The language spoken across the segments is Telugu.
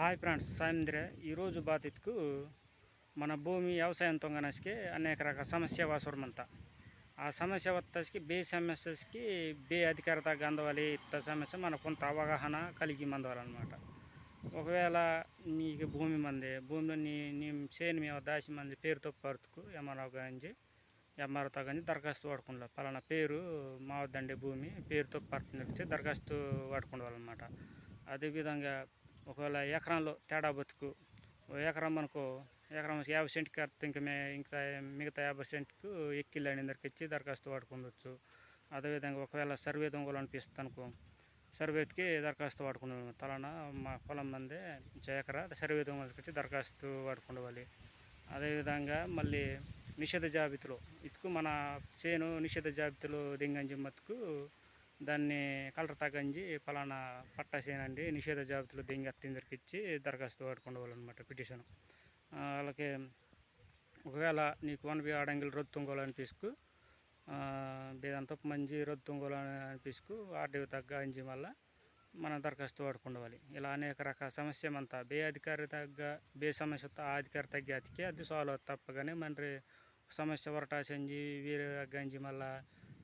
హాయ్ ఫ్రెండ్స్ సాయంత్ర ఈరోజు బాధితుకు మన భూమి వ్యవసాయం తొంగనసికి అనేక రకాల సమస్య వాసురమంత. ఆ సమస్య వత్తసికి బే సమస్యకి బే అధికారత గందవాలి ఇత్త సమస్య మన కొంత అవగాహన కలిగి మందవాలన్నమాట. ఒకవేళ నీకు భూమి మంది భూమిలో నీ నీ చేను మేము దాసి మంది పేరుతో పరుతుకు ఎమ్మరావు గురించి ఎంఆర్ఓతో కానీ దరఖాస్తు వాడుకుంటా. పలానా పేరు మావద్దండి భూమి పేరుతో పరుతుంది దరఖాస్తు వాడుకుంటాం అదేవిధంగా ఒకవేళ ఎకరంలో తేడా బతుకు ఓ ఎకరం మనకు ఎకరం యాభై సెంట్కి కడితే ఇంకా మే ఇంకా మిగతా యాభై సెంట్కు ఎక్కిళ్ళు అందరికి ఇచ్చి దరఖాస్తు వాడుకోవచ్చు అదేవిధంగా ఒకవేళ సర్వే దొంగలు అనిపిస్తుంది అనుకో సర్వేకి దరఖాస్తు వాడుకున్నాను తలన మా పొలం మందే ఎకరా సర్వే దొంగలకి వచ్చి దరఖాస్తు వాడుకోవాలి అదేవిధంగా మళ్ళీ నిషేధ జాబితాలో ఇటుకు మన చేను నిషేధ జాబితాలో దింగంజి మత్తుకు దాన్ని కలర్ తగ్గించి పలానా పట్టాసేనండి నిషేధ జాబితాలో దీనికి అత్తిందరికి ఇచ్చి దరఖాస్తు వాడుకోవాలన్నమాట పిటిషన్. వాళ్ళకి ఒకవేళ నీకు వన్ బి ఆడంగిల్ రొద్దు తుంగోలు అనిపిసుకు బేదంతో మంచి రొద్దు తుంగోలు అనిపిసుకు ఆర్డీవి తగ్గించి మళ్ళీ మనం దరఖాస్తు వాడుకుండవాలి. ఇలా అనేక రకాల సమస్య అంతా బే అధికారి తగ్గ బే సమస్య ఆ అధికారి తగ్గి అతికి అది సాల్వ్ అవుతుంది తప్పగానే మన సమస్య వరటాసంజి వేరే తగ్గించి మళ్ళీ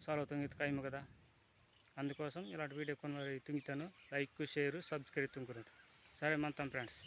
సాల్వ్ అవుతుంది కైము కదా. అందుకోసం ఇలాంటి వీడియో కొన్ని తుంగుతాను. లైక్ షేర్ సబ్స్క్రైబ్ తుంగుతాను సరే మంతాం ఫ్రెండ్స్.